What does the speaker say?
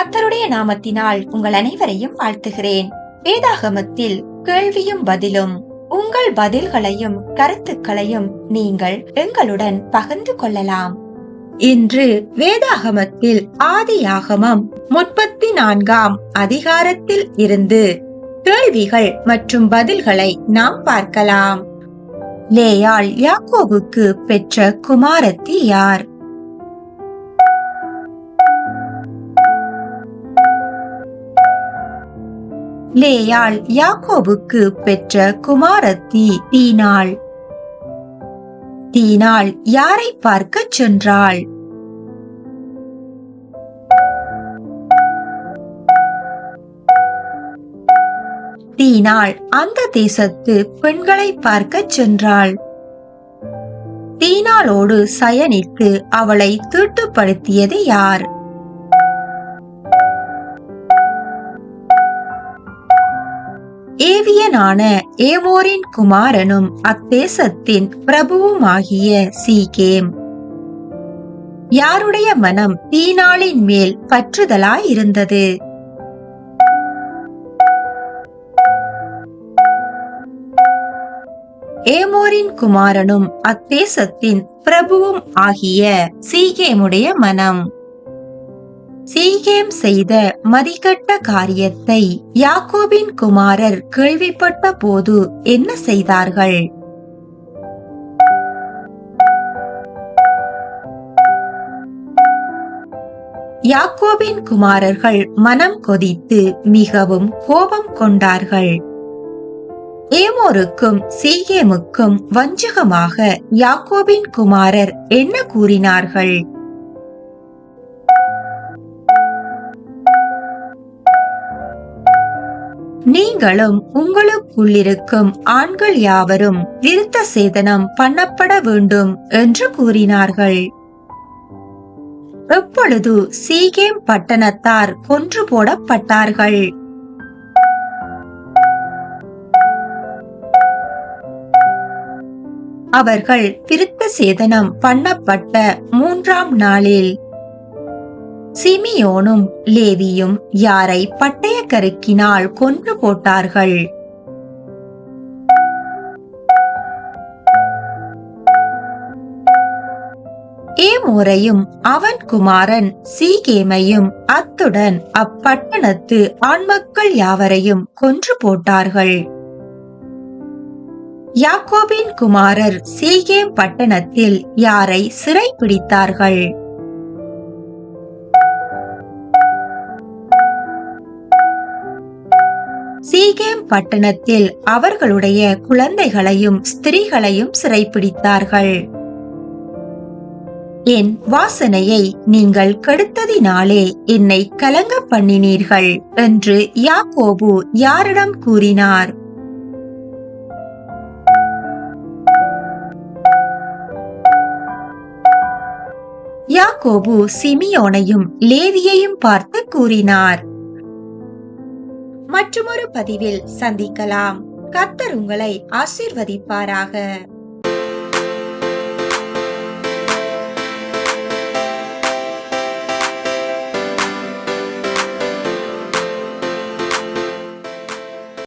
கத்தருடைய நாமத்தினால் உங்கள் அனைவரையும் வாழ்த்துகிறேன். வேதாகமத்தில் கேள்வியும் பதிலும் உங்கள் பதில்களையும் கருத்துக்களையும் நீங்கள் எங்களுடன் பகிர்ந்து கொள்ளலாம். இன்று வேதாகமத்தில் ஆதியாகமம் முப்பத்தி நான்காம் அதிகாரத்தில் இருந்து கேள்விகள் மற்றும் பதில்களை நாம் பார்க்கலாம். லேயாள் யாக்கோவுக்கு பெற்ற குமாரத்தி யார்? லேயாள் யாக்கோபுக்கு பெற்ற குமாரத்தி தீனாள். தீனாள் யாரை பார்க்கச் சென்றாள்? தீனாள் அந்த தேசத்து பெண்களை பார்க்கச் சென்றாள். தீனாளோடு சயனித்து அவளை தீட்டுப்படுத்தியது யார்? ஏவியனான ஏவோரின் குமாரனும் அத்தேசத்தின் பிரபுவுமாகிய சீகேம். யாருடைய மனம் தீனாளின் மேல் பற்றுதலாயிருந்தது? ஏமோரின் குமாரனும் அத்தேசத்தின் பிரபுவும் ஆகிய சீகேமுடைய மனம். சீகேம் செய்த மதிக்கட்ட காரியத்தை யாக்கோபின் குமாரர் கேள்விப்பட்ட போது என்ன செய்தார்கள்? யாக்கோபின் குமாரர்கள் மனம் கொதித்து மிகவும் கோபம் கொண்டார்கள். ஏமோருக்கும் சீகேமுக்கும் வஞ்சகமாக யாக்கோபின் குமாரர் என்ன கூறினார்கள்? நீங்களும் உங்களுக்குள்ளிருக்கும் ஆண்கள் யாவரும் விருத்த சேதனம் பண்ணப்பட வேண்டும் என்று கூறினார்கள். எப்பொழுது சீகேம் பட்டணத்தார் கொன்று போடப்பட்டார்கள். அவர்கள் திருத்த சேதனம் பண்ணப்பட்ட மூன்றாம் நாளில் சிமியோனும் லேவியும் யாரை பட்டய கருக்கினால் கொன்று போட்டார்கள். ஏமோரையும் அவன் குமாரன் சீகேமையும் அத்துடன் அப்பட்டணத்து ஆண்மக்கள் யாவரையும் கொன்று போட்டார்கள். யாக்கோபின் குமாரர் சீகேம் பட்டணத்தில் யாரை சிறை சீகேம் பட்டணத்தில் அவர்களுடைய குழந்தைகளையும் ஸ்திரீகளையும் சிறைப்பிடித்தார்கள். என் வாசனையை நீங்கள் கெடுத்ததினாலே என்னை கலங்க பண்ணினீர்கள் என்று யாக்கோபு யாரிடம் கூறினார். யாக்கோபு சிமியோனையும் லேவியையும் பார்த்து கூறினார். மற்றுமொரு பதிவில் சந்திக்கலாம். கர்த்தர் உங்களை ஆசிர்வதிப்பாராக.